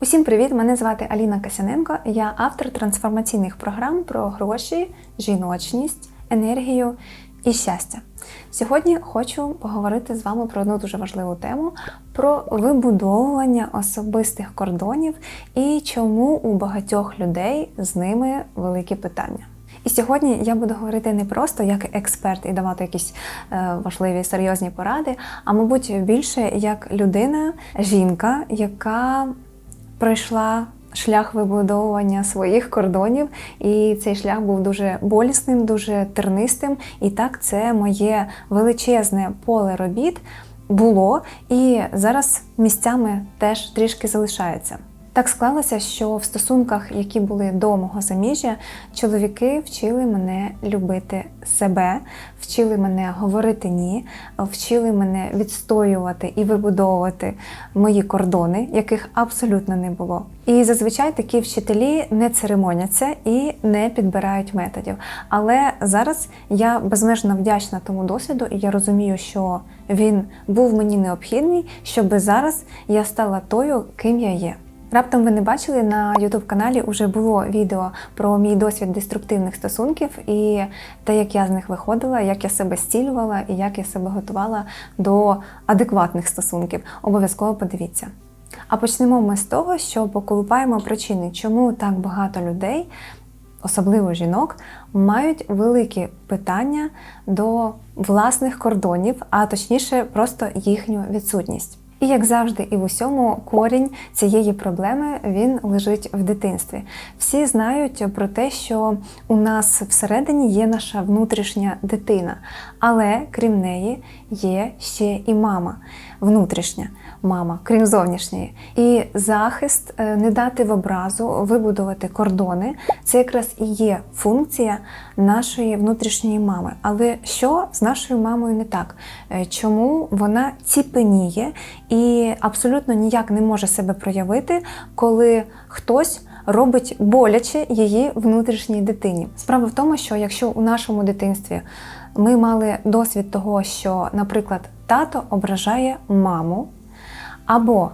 Усім привіт! Мене звати Аліна Касяненко. Я автор трансформаційних програм про гроші, жіночність, енергію і щастя. Сьогодні хочу поговорити з вами про одну дуже важливу тему: про вибудовування особистих кордонів і чому у багатьох людей з ними великі питання. І сьогодні я буду говорити не просто як експерт і давати якісь е, важливі серйозні поради, а мабуть більше як людина, жінка, яка пройшла шлях вибудовування своїх кордонів, і цей шлях був дуже болісним, дуже тернистим. І так, це моє величезне поле робіт було і зараз місцями теж трішки залишається. Так склалося, що в стосунках, які були до мого заміжжя, чоловіки вчили мене любити себе, вчили мене говорити ні, вчили мене відстоювати і вибудовувати мої кордони, яких абсолютно не було. І зазвичай такі вчителі не церемоняться і не підбирають методів. Але зараз я безмежно вдячна тому досвіду, і я розумію, що він був мені необхідний, щоб зараз я стала тою, ким я є. Раптом ви не бачили на youtube каналі вже було відео про мій досвід деструктивних стосунків і те, як я з них виходила, як я себе зцілювала і як я себе готувала до адекватних стосунків. Обов'язково подивіться. А почнемо ми з того, що поколупаємо причини, чому так багато людей, особливо жінок, мають великі питання до власних кордонів, а точніше, просто їхню відсутність. І як завжди, і в усьому корінь цієї проблеми він лежить в дитинстві. Всі знають про те, що у нас всередині є наша внутрішня дитина, але крім неї є ще і мама, внутрішня мама, крім зовнішньої. І захист е, не дати в образу, вибудувати кордони це якраз і є функція нашої внутрішньої мами. Але що з нашою мамою не так? Е, Чому вона ціпеніє і абсолютно ніяк не може себе проявити, коли хтось робить боляче її внутрішній дитині? Справа в тому, що якщо у нашому дитинстві ми мали досвід того, що, наприклад, тато ображає маму, або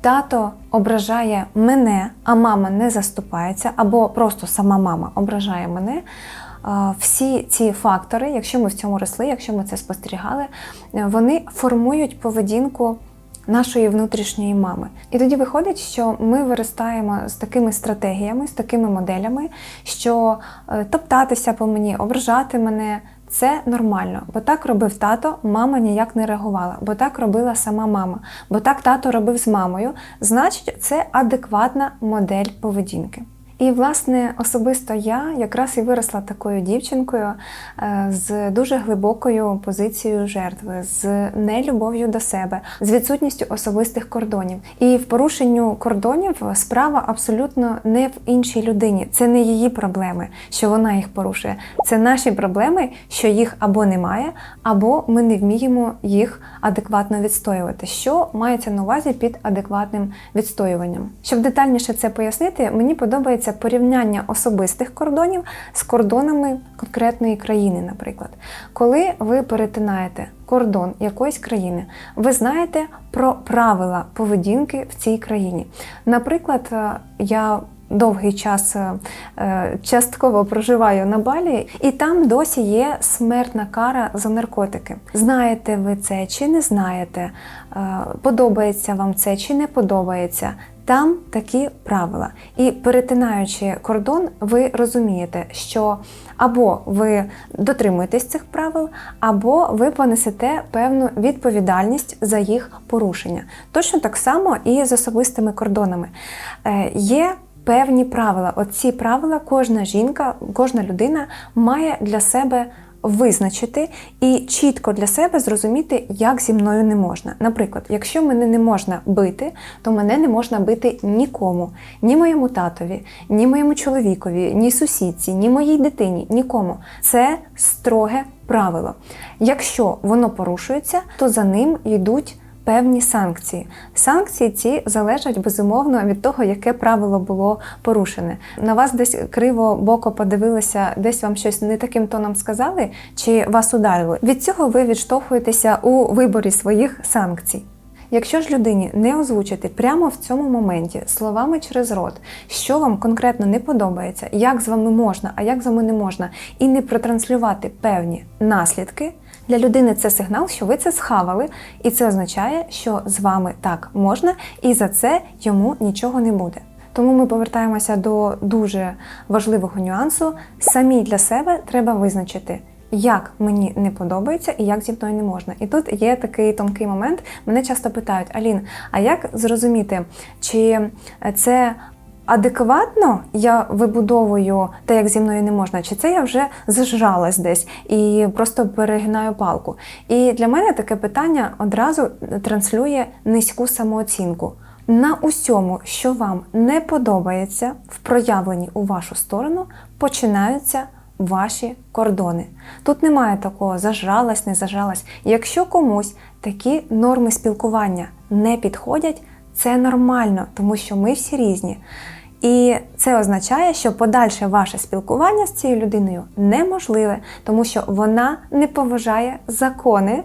тато ображає мене, а мама не заступається, або просто сама мама ображає мене. Всі ці фактори, якщо ми в цьому росли, якщо ми це спостерігали, вони формують поведінку нашої внутрішньої мами. І тоді виходить, що ми виростаємо з такими стратегіями, з такими моделями, що е, топтатися по мені, ображати мене. Це нормально, бо так робив тато, мама ніяк не реагувала, бо так робила сама мама, бо так тато робив з мамою. Значить, це адекватна модель поведінки. І, власне, особисто я якраз і виросла такою дівчинкою е, з дуже глибокою позицією жертви, з нелюбов'ю до себе, з відсутністю особистих кордонів. І в порушенню кордонів справа абсолютно не в іншій людині. Це не її проблеми, що вона їх порушує. Це наші проблеми, що їх або немає, або ми не вміємо їх адекватно відстоювати. Що мається на увазі під адекватним відстоюванням? Щоб детальніше це пояснити, мені подобається порівняння особистих кордонів з кордонами конкретної країни, наприклад. Коли ви перетинаєте кордон якоїсь країни, ви знаєте про правила поведінки в цій країні. Наприклад, е, я Довгий час е, частково проживаю на Балі, і там досі є смертна кара за наркотики. Знаєте ви це чи не знаєте? Е, подобається вам це чи не подобається? Там такі правила. І перетинаючи кордон, ви розумієте, що або ви дотримуєтесь цих правил, або ви понесете певну відповідальність за їх порушення. Точно так само і з особистими кордонами. Е, є певні правила. Оці правила кожна жінка, кожна людина має для себе визначити і чітко для себе зрозуміти, як зі мною не можна. Наприклад, якщо мене не можна бити, то мене не можна бити нікому, ні моєму татові, ні моєму чоловікові, ні сусідці, ні моїй дитині, нікому. Це строге правило. Якщо воно порушується, то за ним йдуть певні санкції. Санкції ці залежать безумовно від того, яке правило було порушене. На вас десь криво боко подивилися, десь вам щось не таким тоном сказали, чи вас ударили. Від цього ви відштовхуєтеся у виборі своїх санкцій. Якщо ж людині не озвучити прямо в цьому моменті словами через рот, що вам конкретно не подобається, як з вами можна, а як з вами не можна, і не протранслювати певні наслідки, для людини це сигнал, що ви це схавали, і це означає, що з вами так можна, і за це йому нічого не буде. Тому ми повертаємося до дуже важливого нюансу. Самі для себе треба визначити, як мені не подобається і як зі мною не можна. І тут є такий тонкий момент. Мене часто питають: Алін, а як зрозуміти, чи це адекватно я вибудовую те, як зі мною не можна, чи це я вже зажралась десь і просто перегинаю палку? І для мене таке питання одразу транслює низьку самооцінку. На усьому, що вам не подобається в проявленні у вашу сторону, починаються ваші кордони. Тут немає такого зажралась, не зажралась. Якщо комусь такі норми спілкування не підходять, це нормально, тому що ми всі різні. І це означає, що подальше ваше спілкування з цією людиною неможливе, тому що вона не поважає закони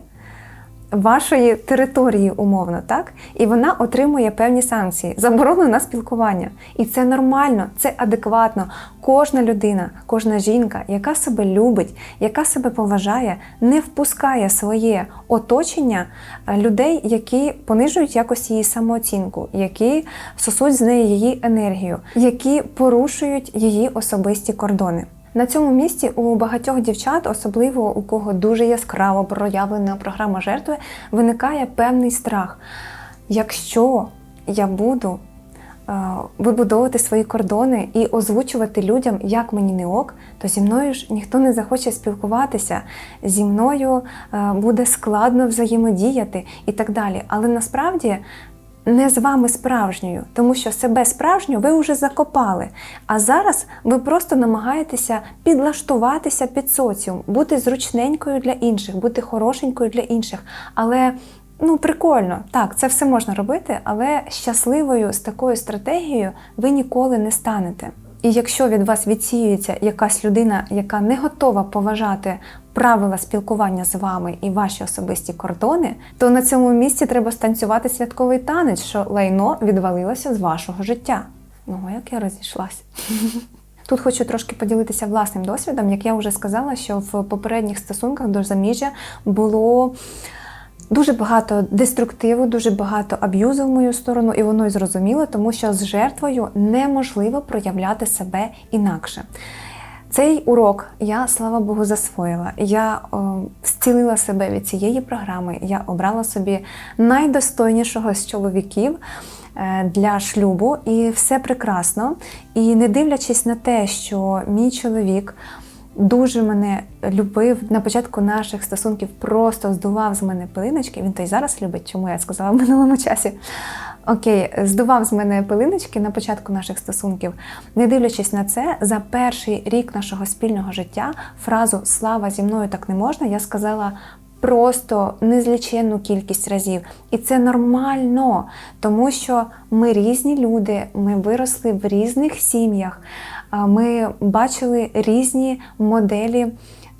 вашої території, умовно, так? І вона отримує певні санкції, заборону на спілкування. І це нормально, це адекватно. Кожна людина, кожна жінка, яка себе любить, яка себе поважає, не впускає своє оточення е, людей, які понижують якось її самооцінку, які сосуть з неї її енергію, які порушують її особисті кордони. На цьому місці у багатьох дівчат, особливо у кого дуже яскраво проявлена програма жертви, виникає певний страх. Якщо я буду е, вибудовувати свої кордони і озвучувати людям, як мені не ок, то зі мною ж ніхто не захоче спілкуватися, зі мною е, буде складно взаємодіяти і так далі. Але насправді не з вами справжньою, тому що себе справжню ви вже закопали. А зараз ви просто намагаєтеся підлаштуватися під соціум, бути зручненькою для інших, бути хорошенькою для інших. Але ну прикольно, так, це все можна робити, але щасливою з такою стратегією ви ніколи не станете. І якщо від вас відсіюється якась людина, яка не готова поважати правила спілкування з вами і ваші особисті кордони, то на цьому місці треба станцювати святковий танець, що лайно відвалилося з вашого життя. Ну, як я розійшлась. Тут хочу трошки поділитися власним досвідом. Як я вже сказала, що в попередніх стосунках до заміжжя було Дуже багато деструктиву, дуже багато аб'юзу в мою сторону, і воно й зрозуміло, тому що з жертвою неможливо проявляти себе інакше. Цей урок я, слава Богу, засвоїла. Я о, зцілила себе від цієї програми. Я обрала собі найдостойнішого з чоловіків е, для шлюбу, і все прекрасно. І не дивлячись на те, що мій чоловік дуже мене любив на початку наших стосунків, просто здував з мене пилиночки. Він то й зараз любить, чому я сказала в минулому часі. Окей, здував з мене пилиночки на початку наших стосунків. Не дивлячись на це, за перший рік нашого спільного життя фразу Слава зі мною так не можна я сказала. Просто незліченну кількість разів. І це нормально, тому що ми різні люди, ми виросли в різних сім'ях ми бачили різні моделі.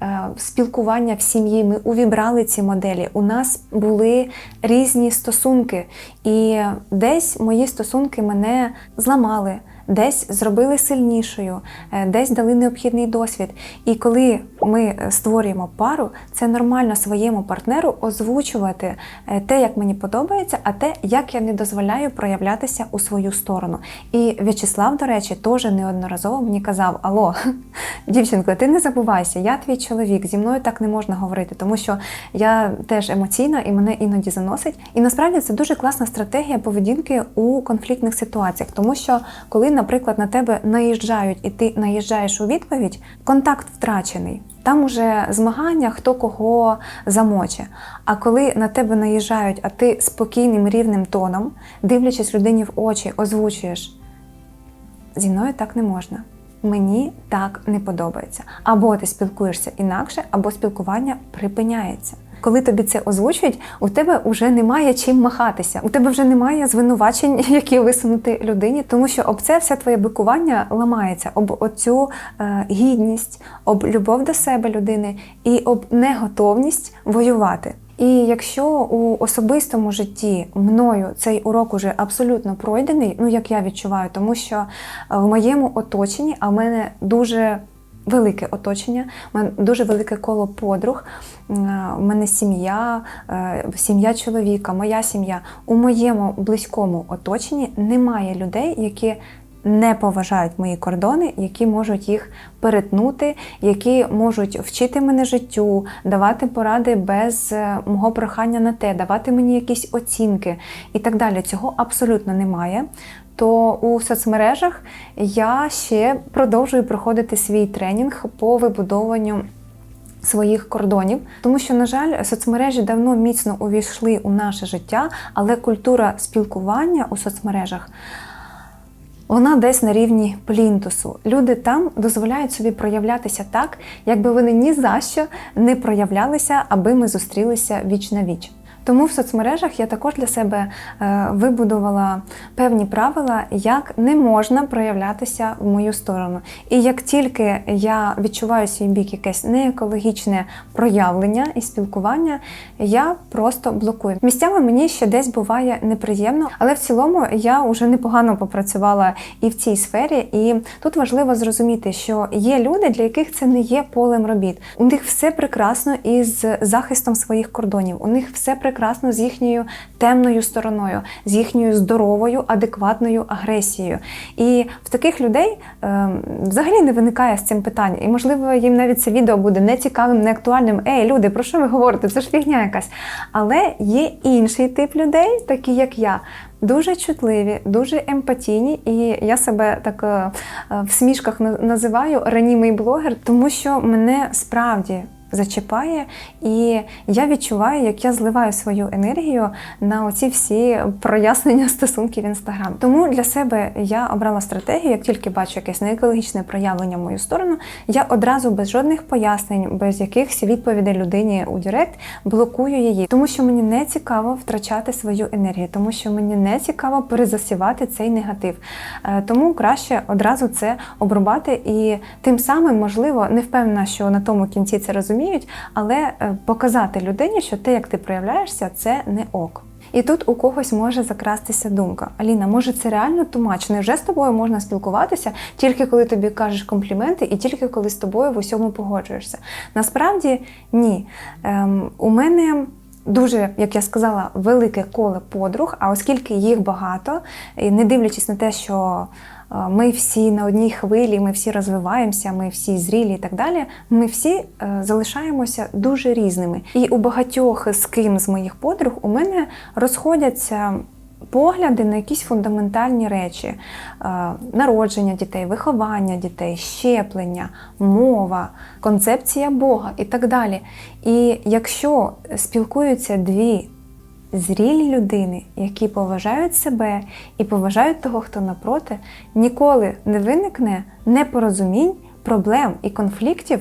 Е, спілкування в сім'ї. Ми увібрали ці моделі. У нас були різні стосунки, і десь мої стосунки мене зламали десь зробили сильнішою, е, десь дали необхідний досвід. І коли ми створюємо пару, це нормально своєму партнеру озвучувати е, те, як мені подобається, а те, як я не дозволяю проявлятися у свою сторону. І В'ячеслав, до речі, теж неодноразово мені казав: Алло, дівчинко, ти не забувайся, я твій чоловік, зі мною так не можна говорити, тому що я теж емоційна і мене іноді заносить. І насправді це дуже класна стратегія поведінки у конфліктних ситуаціях, тому що коли наприклад, на тебе наїжджають, і ти наїжджаєш у відповідь, контакт втрачений. Там уже змагання, хто кого замоче. А коли на тебе наїжджають, а ти спокійним рівним тоном, дивлячись людині в очі, озвучуєш, зі мною так не можна. Мені так не подобається. Або ти спілкуєшся інакше, або спілкування припиняється. Коли тобі це озвучують, у тебе вже немає чим махатися. У тебе вже немає звинувачень, які висунути людині, тому що об це все твоє бикування ламається, об оцю е, гідність, об любов до себе людини і об неготовність воювати. І якщо у особистому житті мною цей урок уже абсолютно пройдений, ну як я відчуваю, тому що е, в моєму оточенні, а в мене дуже велике оточення, в мене дуже велике коло подруг. У мене сім'я, е, сім'я чоловіка, моя сім'я. У моєму близькому оточенні немає людей, які не поважають мої кордони, які можуть їх перетнути, які можуть вчити мене життю, давати поради без е, мого прохання на те, давати мені якісь оцінки і так далі. Цього абсолютно немає. То у соцмережах я ще продовжую проходити свій тренінг по вибудовуванню своїх кордонів, тому що, на жаль, соцмережі давно міцно увійшли у наше життя, але культура спілкування у соцмережах. Вона десь на рівні плінтусу. Люди там дозволяють собі проявлятися так, якби вони ні за що не проявлялися, аби ми зустрілися віч на віч. Тому в соцмережах я також для себе е, вибудувала певні правила, як не можна проявлятися в мою сторону. І як тільки я відчуваю свій бік якесь неекологічне проявлення і спілкування, я просто блокую. Місцями мені ще десь буває неприємно, але в цілому я вже непогано попрацювала і в цій сфері. І тут важливо зрозуміти, що є люди, для яких це не є полем робіт. У них все прекрасно із захистом своїх кордонів. У них все прекрасно з їхньою темною стороною, з їхньою здоровою, адекватною агресією. І в таких людей е, взагалі не виникає з цим питання. І, можливо, їм навіть це відео буде нецікавим, неактуальним. Ей, люди, про що ви говорите? Це ж фігня якась. Але є інший тип людей, такі як я. Дуже чутливі, дуже емпатійні, і я себе так е, в смішках називаю ранімий блогер, тому що мене справді зачіпає, і я відчуваю, як я зливаю свою енергію на оці всі прояснення стосунків в інстаграм. Тому для себе я обрала стратегію, як тільки бачу якесь неекологічне проявлення в мою сторону, я одразу без жодних пояснень, без якихось відповідей людині у Директ блокую її, тому що мені не цікаво втрачати свою енергію, тому що мені не цікаво перезасівати цей негатив. Е, тому краще одразу це обрубати і тим самим, можливо, не впевнена, що на тому кінці це розумію розуміють, але е, показати людині, що те, як ти проявляєшся, це не ок. І тут у когось може закрастися думка: Аліна, може це реально тумач? Невже з тобою можна спілкуватися тільки коли тобі кажеш компліменти, і тільки коли з тобою в усьому погоджуєшся? Насправді ні. Ем, У мене. Дуже, як я сказала, велике коле подруг, а оскільки їх багато, і не дивлячись на те, що ми всі на одній хвилі, ми всі розвиваємося, ми всі зрілі і так далі. Ми всі е, залишаємося дуже різними. І у багатьох з ким з моїх подруг у мене розходяться. Погляди на якісь фундаментальні речі: е, народження дітей, виховання дітей, щеплення, мова, концепція Бога і так далі. І якщо спілкуються дві Зрілі людини, які поважають себе і поважають того, хто напроти, ніколи не виникне непорозумінь, проблем і конфліктів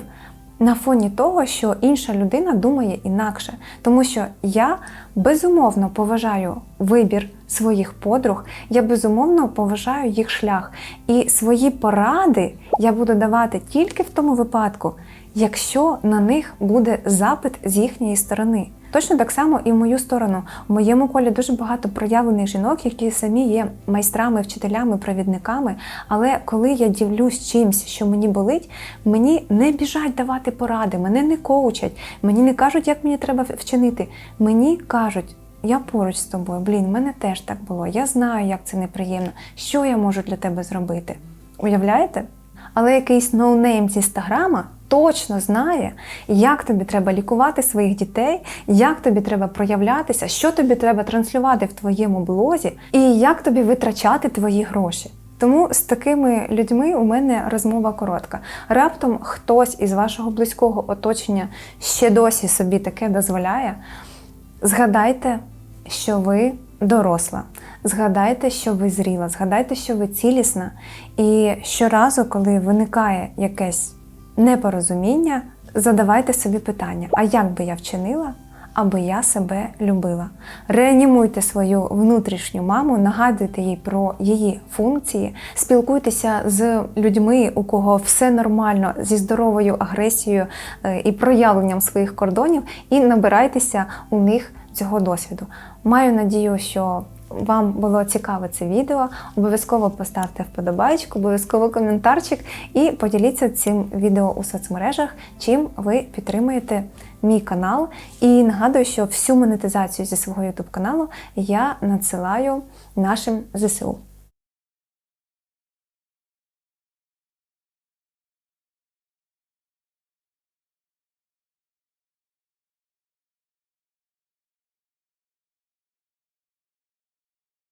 на фоні того, що інша людина думає інакше. Тому що я безумовно поважаю вибір своїх подруг, я безумовно поважаю їх шлях. І свої поради я буду давати тільки в тому випадку, якщо на них буде запит з їхньої сторони. Точно так само і в мою сторону. У моєму колі дуже багато проявлених жінок, які самі є майстрами, вчителями, провідниками. Але коли я дивлюсь чимсь, що мені болить, мені не біжать давати поради, мене не коучать, мені не кажуть, як мені треба вчинити. Мені кажуть. Я поруч з тобою, блін, в мене теж так було. Я знаю, як це неприємно. Що я можу для тебе зробити? Уявляєте? Але якийсь ноунейм з інстаграма точно знає, як тобі треба лікувати своїх дітей, як тобі треба проявлятися, що тобі треба транслювати в твоєму блозі, і як тобі витрачати твої гроші. Тому з такими людьми у мене розмова коротка. Раптом хтось із вашого близького оточення ще досі собі таке дозволяє. Згадайте, що ви доросла. Згадайте, що ви зріла, згадайте, що ви цілісна. І щоразу, коли виникає якесь непорозуміння, задавайте собі питання: а як би я вчинила, аби я себе любила. Реанімуйте свою внутрішню маму, нагадуйте їй про її функції, спілкуйтеся з людьми, у кого все нормально зі здоровою агресією е, і проявленням своїх кордонів, і набирайтеся у них цього досвіду. Маю надію, що вам було цікаве це відео. Обов'язково поставте вподобайку, обов'язково коментарчик і поділіться цим відео у соцмережах, чим ви підтримуєте мій канал. І нагадую, що всю монетизацію зі свого YouTube каналу я надсилаю нашим ЗСУ.